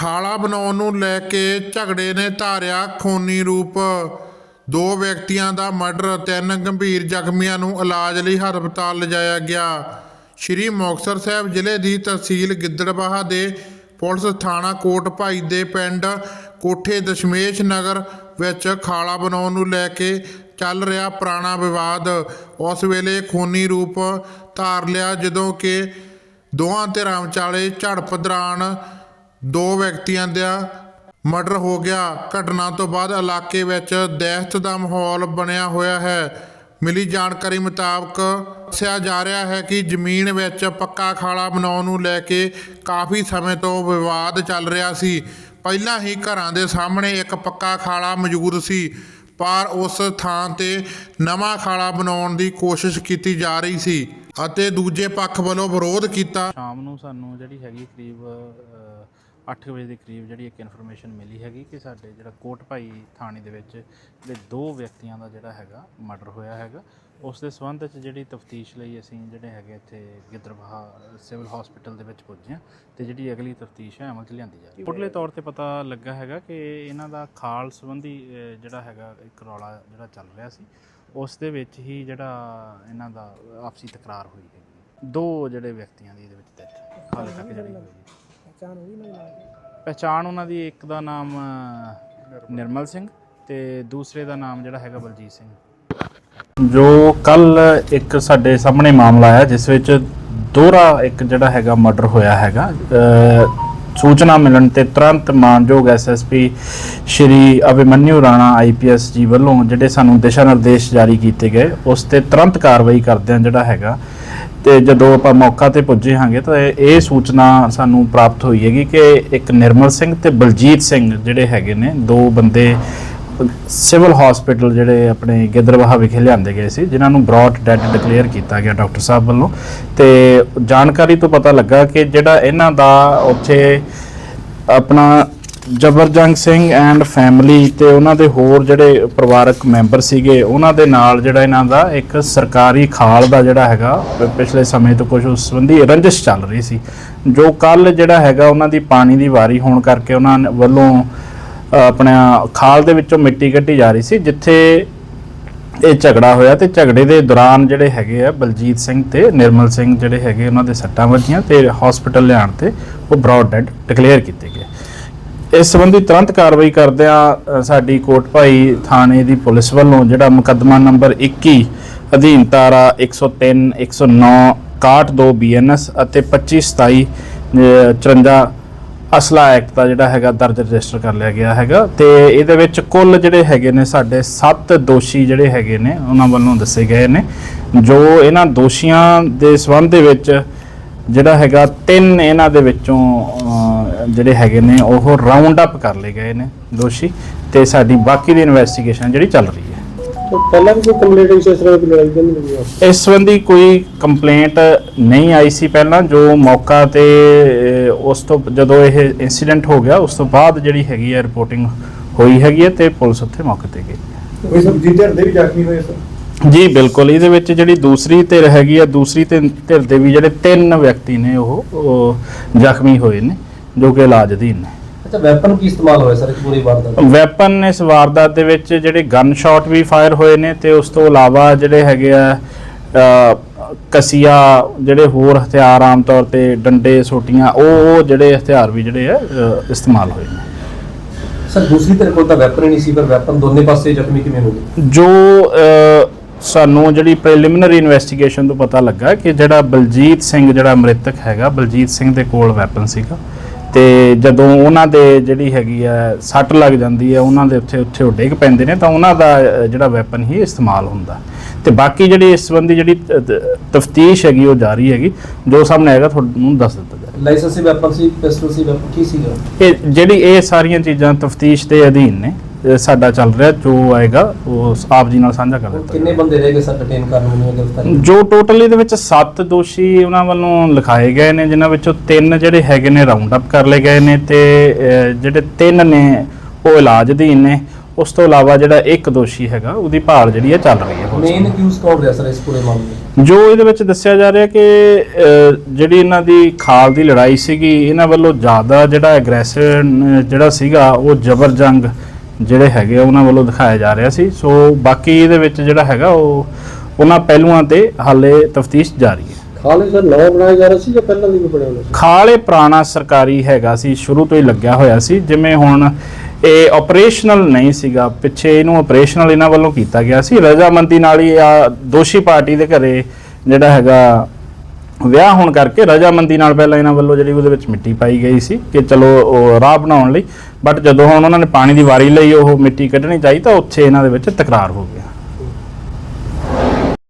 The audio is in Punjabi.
ਖਾਲਾ ਬਣਾਉਣ ਨੂੰ ਲੈ ਕੇ ਝਗੜੇ ਨੇ ਧਾਰਿਆ ਖੂਨੀ ਰੂਪ। ਦੋ ਵਿਅਕਤੀਆਂ ਦਾ ਮਰਡਰ ਤਿੰਨ ਗੰਭੀਰ ਜ਼ਖਮੀਆਂ ਨੂੰ ਇਲਾਜ ਲਈ ਹਸਪਤਾਲ ਲਿਜਾਇਆ ਗਿਆ। ਸ਼੍ਰੀ ਮੁਕਤਸਰ ਸਾਹਿਬ ਜ਼ਿਲ੍ਹੇ ਦੀ ਤਹਿਸੀਲ ਗਿੱਦੜਬਾਹਾ ਦੇ ਪੁਲਿਸ ਥਾਣਾ ਕੋਟ ਭਾਈ ਦੇ ਪਿੰਡ ਕੋਠੇ ਦਸ਼ਮੇਸ਼ ਨਗਰ ਵਿੱਚ ਖਾਲਾ ਬਣਾਉਣ ਨੂੰ ਲੈ ਕੇ ਚੱਲ ਰਿਹਾ ਪੁਰਾਣਾ ਵਿਵਾਦ। ਉਸ ਵੇਲੇ ਖੂਨੀ ਰੂਪ ਧਾਰ ਲਿਆ ਜਦੋਂ ਕਿ ਦੋਹਾਂ ਧਿਰਾਂ ਵਿਚਾਲੇ ਝੜਪ ਦੌਰਾਨ ਦੋ ਵਿਅਕਤੀਆਂ ਦਾ ਮਰਡਰ ਹੋ ਗਿਆ। ਘਟਨਾ ਤੋਂ ਬਾਅਦ ਇਲਾਕੇ ਵਿੱਚ ਦਹਿਸ਼ਤ ਦਾ ਮਾਹੌਲ ਬਣਿਆ ਹੋਇਆ ਹੈ। ਮਿਲੀ ਜਾਣਕਾਰੀ ਮੁਤਾਬਕ ਦੱਸਿਆ ਜਾ ਰਿਹਾ ਹੈ ਕਿ ਜ਼ਮੀਨ ਵਿੱਚ ਪੱਕਾ ਖਾਲਾ ਬਣਾਉਣ ਨੂੰ ਲੈ ਕੇ ਕਾਫੀ ਸਮੇਂ ਤੋਂ ਵਿਵਾਦ ਚੱਲ ਰਿਹਾ ਸੀ। ਪਹਿਲਾਂ ਹੀ ਘਰਾਂ ਦੇ ਸਾਹਮਣੇ ਇੱਕ ਪੱਕਾ ਖਾਲਾ ਮੌਜੂਦ ਸੀ, ਪਰ ਉਸ ਥਾਂ ਤੇ ਨਵਾਂ ਖਾਲਾ ਬਣਾਉਣ ਦੀ ਕੋਸ਼ਿਸ਼ ਕੀਤੀ ਜਾ ਰਹੀ ਸੀ ਅਤੇ ਦੂਜੇ ਪੱਖ ਵੱਲੋਂ ਵਿਰੋਧ ਕੀਤਾ। ਸ਼ਾਮ ਨੂੰ ਸਾਨੂੰ ਜਿਹੜੀ ਹੈਗੀ ਕਰੀਬ 8 ਵਜੇ ਦੇ ਕਰੀਬ ਜਿਹੜੀ ਇੱਕ ਇਨਫੋਰਮੇਸ਼ਨ ਮਿਲੀ ਹੈਗੀ ਕਿ ਸਾਡੇ ਜਿਹੜਾ ਕੋਟ ਭਾਈ ਥਾਣੇ ਦੇ ਵਿੱਚ ਜਿਹੜੇ ਦੋ ਵਿਅਕਤੀਆਂ ਦਾ ਜਿਹੜਾ ਹੈਗਾ ਮਰਡਰ ਹੋਇਆ ਹੈਗਾ, ਉਸ ਦੇ ਸੰਬੰਧ ਵਿੱਚ ਜਿਹੜੀ ਤਫਤੀਸ਼ ਲਈ ਅਸੀਂ ਜਿਹੜੇ ਹੈਗੇ ਇੱਥੇ ਗਿੱਦੜਬਾਹਾ ਸਿਵਲ ਹਸਪੀਟਲ ਦੇ ਵਿੱਚ ਪੁੱਜੇ ਹਾਂ ਤੇ ਜਿਹੜੀ ਅਗਲੀ ਤਫਤੀਸ਼ ਹੈ ਅਮਲ 'ਚ ਲਿਆਂਦੀ ਜਾ ਰਹੀ ਹੈ। ਮੁੱਢਲੇ ਤੌਰ ਤੇ ਪਤਾ ਲੱਗਾ ਹੈਗਾ ਕਿ ਇਹਨਾਂ ਦਾ ਖਾਲ ਸੰਬੰਧੀ ਜਿਹੜਾ ਹੈਗਾ ਇੱਕ ਰੌਲਾ ਜਿਹੜਾ ਚੱਲ ਰਿਹਾ ਸੀ, ਉਸ ਦੇ ਵਿੱਚ ਹੀ ਜਿਹੜਾ ਇਹਨਾਂ ਦਾ ਆਪਸੀ ਤਕਰਾਰ ਹੋਈ ਹੈਗੀ ਦੋ ਜਿਹੜੇ ਵਿਅਕਤੀਆਂ ਦੀ ਇਹਦੇ ਵਿੱਚ ਡੈਥ ਹਾਲੇ ਤੱਕ ਜਿਹੜੀ ਹੋਈ ਹੈ। ਪਹਿਚਾਣ ਹੋਈ ਨਾ ਨਾਲ ਪਹਿਚਾਣ ਉਹਨਾਂ ਦੀ ਇੱਕ ਦਾ ਨਾਮ ਅ, ਨਿਰਮਲ ਸਿੰਘ ਤੇ ਦੂਸਰੇ ਦਾ ਨਾਮ ਜਿਹੜਾ ਹੈਗਾ ਬਲਜੀਤ ਸਿੰਘ। ਜੋ ਕੱਲ ਇੱਕ ਸਾਡੇ ਸਾਹਮਣੇ ਮਾਮਲਾ ਆਇਆ ਜਿਸ ਵਿੱਚ ਦੋਹਰਾ ਇੱਕ ਜਿਹੜਾ ਹੈਗਾ ਮਰਡਰ ਹੋਇਆ ਹੈਗਾ ਸੂਚਨਾ ਮਿਲਣ ਤੇ ਤੁਰੰਤ ਮਾਨਯੋਗ ਐਸਐਸਪੀ ਸ਼੍ਰੀ ਅਭਿਮਨਿਊ ਰਾਣਾ ਆਈਪੀਐਸ ਜੀ ਵੱਲੋਂ ਜਿਹੜੇ ਸਾਨੂੰ ਦਿਸ਼ਾ ਨਿਰਦੇਸ਼ ਜਾਰੀ ਕੀਤੇ ਗਏ ਉਸ ਤੇ ਤੁਰੰਤ ਕਾਰਵਾਈ ਕਰਦਿਆਂ ਜਿਹੜਾ ਹੈਗਾ ਤੇ ਜਦੋਂ ਆਪਾਂ ਮੌਕਾ ਤੇ ਪੁੱਜੇ ਹਾਂਗੇ ਤਾਂ ਇਹ ਸੂਚਨਾ ਸਾਨੂੰ ਪ੍ਰਾਪਤ ਹੋਈ ਹੈਗੀ ਕਿ ਇੱਕ ਨਿਰਮਲ ਸਿੰਘ ਤੇ ਬਲਜੀਤ ਸਿੰਘ ਜਿਹੜੇ ਹੈਗੇ ਨੇ, ਦੋ ਬੰਦੇ ਸਿਵਲ ਹਸਪੀਟਲ ਜਿਹੜੇ ਆਪਣੇ ਗਿੱਦੜਬਾਹਾ ਵਿਖੇ ਲਿਆਂਦੇ ਗਏ ਸੀ, ਜਿਨ੍ਹਾਂ ਨੂੰ ਬ੍ਰੌਡ ਡੈਡ ਡਿਕਲੇਅਰ ਕੀਤਾ ਗਿਆ ਡਾਕਟਰ ਸਾਹਿਬ ਵੱਲੋਂ। ਤੇ ਜਾਣਕਾਰੀ ਤੋਂ ਪਤਾ ਲੱਗਾ ਕਿ ਜਿਹੜਾ ਇਹਨਾਂ ਦਾ ਉੱਥੇ ਆਪਣਾ ਜਬਰਜੰਗ ਸਿੰਘ ਐਂਡ ਫੈਮਿਲੀ ਤੇ ਉਹਨਾਂ ਦੇ ਹੋਰ ਜਿਹੜੇ ਪਰਿਵਾਰਕ ਮੈਂਬਰ ਸੀਗੇ, ਉਹਨਾਂ ਦੇ ਨਾਲ ਜਿਹੜਾ ਇਹਨਾਂ ਦਾ ਇੱਕ ਸਰਕਾਰੀ ਖਾਲ ਦਾ ਜਿਹੜਾ ਹੈਗਾ ਪਿਛਲੇ ਸਮੇਂ ਤੋਂ ਕੁਝ ਉਸ ਸੰਬੰਧੀ ਰੰਜਿਸ਼ ਚੱਲ ਰਹੀ ਸੀ, ਜੋ ਕੱਲ ਜਿਹੜਾ ਹੈਗਾ ਉਹਨਾਂ ਦੀ ਪਾਣੀ ਦੀ ਵਾਰੀ ਹੋਣ ਕਰਕੇ ਉਹਨਾਂ ਵੱਲੋਂ ਆਪਣਾ ਖਾਲ ਦੇ ਵਿੱਚੋਂ ਮਿੱਟੀ ਕੱਢੀ ਜਾ ਰਹੀ ਸੀ, ਜਿੱਥੇ ਇਹ ਝਗੜਾ ਹੋਇਆ ਤੇ ਝਗੜੇ ਦੇ ਦੌਰਾਨ ਜਿਹੜੇ ਹੈਗੇ ਆ ਬਲਜੀਤ ਸਿੰਘ ਤੇ ਨਿਰਮਲ ਸਿੰਘ ਜਿਹੜੇ ਹੈਗੇ ਉਹਨਾਂ ਦੇ ਸੱਟਾਂ ਵੱਜੀਆਂ ਤੇ ਹਸਪੀਟਲ ਲਿਆਉਣ ਤੇ ਉਹ ਬ੍ਰੌਡ ਡੈਡ ਡਿਕਲੇਅਰ ਕੀਤੇ ਗਏ। ਇਸ ਸੰਬੰਧੀ ਤੁਰੰਤ ਕਾਰਵਾਈ ਕਰਦਿਆਂ ਅ, ਸਾਡੀ ਕੋਟਭਾਈ ਥਾਣੇ ਦੀ ਪੁਲਿਸ ਵੱਲੋਂ ਜਿਹੜਾ ਮੁਕੱਦਮਾ ਨੰਬਰ 21 ਅਧੀਨ ਧਾਰਾ 103 109 62 ਬੀਐਨਐਸ ਅਤੇ 25 27 ਅ, 54 ਅਸਲਾ ਐਕਟ ਦਾ ਜਿਹੜਾ ਹੈਗਾ ਦਰਜ ਰਜਿਸਟਰ ਕਰ ਲਿਆ ਗਿਆ ਹੈਗਾ ਤੇ ਇਹਦੇ ਵਿੱਚ ਕੁੱਲ ਜਿਹੜੇ ਹੈਗੇ ਨੇ ਸਾਡੇ 7 ਦੋਸ਼ੀ ਜਿਹੜੇ ਹੈਗੇ ਨੇ ਉਹਨਾਂ ਵੱਲੋਂ ਦੱਸੇ ਗਏ ਨੇ ਜੋ ਇਹਨਾਂ ਦੋਸ਼ੀਆਂ ਦੇ ਸੰਬੰਧ ਦੇ ਵਿੱਚ ਜਿਹੜਾ ਹੈਗਾ ਤਿੰਨ ਇਹਨਾਂ ਦੇ ਵਿੱਚੋਂ ਜਿਹੜੇ ਹੈਗੇ ਨੇ ਉਹ ਰਾਉਂਡ ਅਪ ਕਰ ਲਏ ਗਏ ਨੇ ਦੋਸ਼ੀ ਤੇ ਸਾਡੀ ਬਾਕੀ ਦੀ ਇਨਵੈਸਟੀਗੇਸ਼ਨ ਜਿਹੜੀ ਚੱਲ ਰਹੀ ਹੈ। ਪਹਿਲਾਂ ਵੀ ਕੋਈ ਕੰਪਲੀਟ ਇਸ ਤਰ੍ਹਾਂ ਦੀ ਲੜਾਈ ਤਾਂ ਨਹੀਂ ਲੱਗੀ ਆਪਸ ਇਸ ਸੰਬੰਧੀ ਕੋਈ ਕੰਪਲੇਂਟ ਨਹੀਂ ਆਈ ਸੀ ਪਹਿਲਾਂ ਜੋ ਮੌਕਾ ਤੇ ਉਸ ਤੋਂ ਜਦੋਂ ਇਹ ਇਨਸੀਡੈਂਟ ਹੋ ਗਿਆ ਉਸ ਤੋਂ ਬਾਅਦ ਜਿਹੜੀ ਹੈਗੀ ਹੈ ਰਿਪੋਰਟਿੰਗ ਹੋਈ ਹੈਗੀ ਹੈ ਤੇ ਪੁਲਿਸ ਉੱਥੇ ਮੌਕੇ ਤੇ ਗਈ। ਕੋਈ ਸਬਜ਼ੀ ਧਰ ਦੇ ਵੀ ਜ਼ਖਮੀ ਹੋਏ ਸਰ? ਜੀ ਬਿਲਕੁਲ। ਇਹਦੇ ਵਿੱਚ ਜਿਹੜੀ ਦੂਸਰੀ ਧਿਰ ਹੈਗੀ ਆ ਦੂਸਰੀ ਧਿਰ ਧਿਰ ਦੇ ਵੀ ਜਿਹੜੇ ਤਿੰਨ ਵਿਅਕਤੀ ਨੇ ਉਹ ਜ਼ਖਮੀ ਹੋਏ ਨੇ। ਜੋ ਕਿ ਇਲਾਜ ਅਧੀਨ ਨੇ। ਅੱਛਾ ਵੈਪਨ ਕੀ ਇਸਤੇਮਾਲ ਹੋਇਆ ਸਰ ਇੱਕ ਪੂਰੀ ਵਾਰਦਾਤ ਵੈਪਨ ਇਸ ਵਾਰਦਾਤ ਦੇ ਵਿੱਚ ਜਿਹੜੇ ਗਨ ਸ਼ਾਟ ਵੀ ਫਾਇਰ ਹੋਏ ਨੇ ਤੇ ਉਸ ਤੋਂ ਇਲਾਵਾ ਜਿਹੜੇ ਹੈਗੇ ਆ ਅ, ਕਸੀਆ ਜਿਹੜੇ ਹੋਰ ਹਥਿਆਰ ਆਮ ਤੌਰ ਤੇ ਡੰਡੇ ਸੋਟੀਆਂ ਉਹ ਉਹ ਜਿਹੜੇ ਹਥਿਆਰ ਵੀ ਜਿਹੜੇ ਆ ਅ, ਇਸਤੇਮਾਲ ਹੋਏ ਨੇ। ਸਰ ਦੂਸਰੀ ਧਿਰ ਕੋਲ ਤਾਂ ਵੈਪਨ ਹੀ ਨਹੀਂ ਸੀ ਪਰ ਵੈਪਨ ਦੋਨੇ ਪਾਸੇ ਜ਼ਖਮੀ ਕਿਵੇਂ ਹੋ ਗਏ? ਜੋ ਅ, ਸਾਨੂੰ ਜਿਹੜੀ ਪ੍ਰੀਲਿਮਿਨਰੀ ਇਨਵੈਸਟੀਗੇਸ਼ਨ ਤੋਂ ਪਤਾ ਲੱਗਾ ਕਿ ਜਿਹੜਾ ਬਲਜੀਤ ਸਿੰਘ ਜਿਹੜਾ ਮ੍ਰਿਤਕ ਹੈਗਾ ਬਲਜੀਤ ਸਿੰਘ ਦੇ ਕੋਲ ਵੈਪਨ ਸੀਗਾ। ਤੇ ਜਦੋਂ ਉਹਨਾਂ ਦੇ ਜਿਹੜੀ ਹੈਗੀ ਆ ਸੱਟ ਲੱਗ ਜਾਂਦੀ ਹੈ ਉਹਨਾਂ ਦੇ ਉੱਥੇ ਉੱਥੇ ਉਹ ਡਿੱਗ ਪੈਂਦੇ ਨੇ ਤਾਂ ਉਹਨਾਂ ਦਾ ਜਿਹੜਾ ਵੈਪਨ ਹੀ ਇਸਤੇਮਾਲ ਹੁੰਦਾ। ਤੇ ਬਾਕੀ ਜਿਹੜੀ ਇਸ ਸੰਬੰਧੀ ਜਿਹੜੀ ਤਫਤੀਸ਼ ਹੈਗੀ ਉਹ ਜਾਰੀ ਹੈਗੀ ਜੋ ਸਾਹਮਣੇ ਆਏਗਾ ਤੁਹਾਨੂੰ ਦੱਸ ਦਿੱਤਾ ਜਾਏਗਾ। ਲਾਇਸੈਂਸੀ ਵੈਪਨ ਸੀ ਪਿਸਟਲ ਸੀ weapon ਕੀ ਸੀਗਾ? ਇਹ ਜਿਹੜੀ ਇਹ ਸਾਰੀਆਂ ਚੀਜ਼ਾਂ ਤਫਤੀਸ਼ ਦੇ ਅਧੀਨ ਨੇ। ਸਾਡਾ ਚੱਲ ਰਿਹਾ ਜੋ ਆਏਗਾ ਉਹ ਆਪ ਜੀ ਨਾਲ ਸਾਂਝਾ ਕਰ ਦਿੱਤਾ ਕਿੰਨੇ ਬੰਦੇ ਰਹਿ ਗਏ ਸਰ ਡਿਟੇਨ ਕਰਨ ਨੂੰ ਗ੍ਰਿਫਤਾਰੀ ਜੋ ਟੋਟਲ ਇਹਦੇ ਵਿੱਚ 7 ਦੋਸ਼ੀ ਉਹਨਾਂ ਵੱਲੋਂ ਲਿਖਾਏ ਗਏ ਨੇ ਜਿਨ੍ਹਾਂ ਵਿੱਚੋਂ ਤਿੰਨ ਜਿਹੜੇ ਹੈਗੇ ਨੇ ਰਾਉਂਡ ਅਪ ਕਰ ਲਏ ਗਏ ਨੇ ਤੇ ਜਿਹੜੇ ਤਿੰਨ ਨੇ ਉਹ ਇਲਾਜ ਅਧੀਨ ਨੇ। ਉਸ ਤੋਂ ਇਲਾਵਾ ਜਿਹੜਾ ਇੱਕ ਦੋਸ਼ੀ ਹੈਗਾ ਉਹਦੀ ਭਾਲ ਜਿਹੜੀ ਹੈ ਚੱਲ ਰਹੀ ਹੈ। ਮੇਨ ਅਕਿਊਜ਼ ਕੌਣ ਰਿਹਾ ਸਰ ਇਸ ਪੂਰੇ ਮਾਮਲੇ ਜੋ ਇਹਦੇ ਵਿੱਚ ਦੱਸਿਆ ਜਾ ਰਿਹਾ ਕਿ ਜਿਹੜੀ ਇਹਨਾਂ ਦੀ ਖਾਲ ਦੀ ਲੜਾਈ ਸੀਗੀ ਇਹਨਾਂ ਵੱਲੋਂ ਜ਼ਿਆਦਾ ਜਿਹੜਾ ਐਗਰੈਸਿਵ ਜਿਹੜਾ ਸੀਗਾ ਉਹ ਜ਼ਬਰ ਜੰਗ ਜਿਹੜੇ ਹੈਗੇ ਆ, ਉਹਨਾਂ ਵੱਲੋਂ ਦਿਖਾਇਆ ਜਾ ਰਿਹਾ ਸੀ। ਸੋ ਬਾਕੀ ਇਹਦੇ ਵਿੱਚ ਜਿਹੜਾ ਹੈਗਾ ਉਹ ਉਹਨਾਂ ਪਹਿਲੂਆਂ ਤੇ ਹਾਲੇ ਤਫਤੀਸ਼ ਜਾਰੀ ਹੈ। ਖਾਲੇ ਸਰ ਨਵਾਂ ਬਣਾਇਆ ਜਾ ਰਿਹਾ ਸੀ ਜਾਂ ਪਹਿਲਾਂ ਦੀ ਵੀ ਬਣਿਆ ਹੋਇਆ ਸੀ? ਖਾਲੇ ਪੁਰਾਣਾ ਸਰਕਾਰੀ ਹੈਗਾ ਸੀ ਸ਼ੁਰੂ ਤੋਂ ਹੀ ਲੱਗਿਆ ਹੋਇਆ ਸੀ। ਜਿਵੇਂ ਹੁਣ ਇਹ ਆਪਰੇਸ਼ਨਲ ਨਹੀਂ ਸੀਗਾ ਪਿੱਛੇ ਇਹਨੂੰ ਆਪਰੇਸ਼ਨਲ ਇਹਨਾਂ ਵੱਲੋਂ ਕੀਤਾ ਗਿਆ ਸੀ। ਰਜ਼ਾਮੰਦੀ ਨਾਲ ਹੀ ਆ ਦੋਸ਼ੀ ਪਾਰਟੀ ਦੇ ਘਰੇ ਜਿਹੜਾ ਹੈਗਾ ਵਿਆਹ ਹੋਣ ਕਰਕੇ ਰਜ਼ਾਮੰਦੀ ਨਾਲ ਪਹਿਲਾਂ ਇਹਨਾਂ ਵੱਲੋਂ ਜਿਹੜੀ ਉਹਦੇ ਵਿੱਚ ਮਿੱਟੀ ਪਾਈ ਗਈ ਸੀ ਕਿ ਚਲੋ ਉਹ ਰਾਹ ਬਣਾਉਣ ਲਈ ਬਟ ਜਦੋਂ ਹੁਣ ਉਹਨਾਂ ਨੇ ਪਾਣੀ ਦੀ ਵਾਰੀ ਲਈ, ਉਹ ਮਿੱਟੀ ਕੱਢਣੀ ਚਾਹੀ ਤਾਂ ਉੱਥੇ ਇਹਨਾਂ ਦੇ ਵਿੱਚ ਤਕਰਾਰ ਹੋ ਗਿਆ।